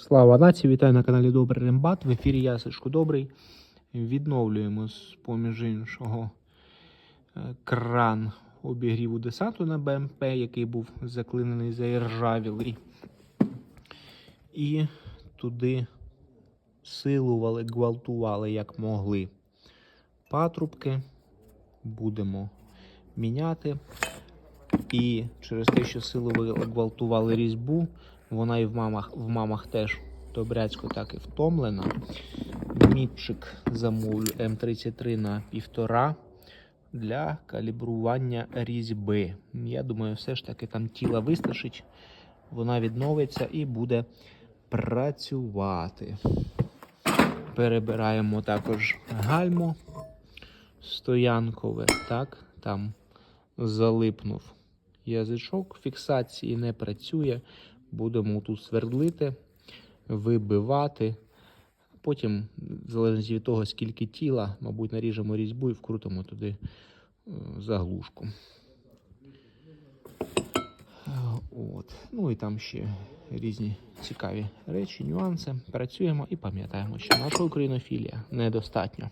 Слава нації, вітаю на каналі Добрий Рембат. В ефірі я Добрий. Відновлюємо з поміж іншого е, кран обігріву десанту на БМП, який був заклинений заіржавілий. І туди силували, гвалтували як могли. Патрубки будемо міняти. І через те, що силували, гвалтували різьбу, вона і в мамах, в мамах теж добрячко так і втомлена. Мітчик замовлю М33 на 1,5 для калібрування різьби. Я думаю, все ж таки там тіла вистачить, вона відновиться і буде працювати. Перебираємо також гальмо стоянкове, так, там залипнув язичок фіксації, не працює. Будемо тут свердлити, вибивати. Потім, в залежності від того, скільки тіла, мабуть, наріжемо різьбу і вкрутимо туди е, заглушку. От. Ну і там ще різні цікаві речі, нюанси. Працюємо і пам'ятаємо, що наша українофілія недостатньо.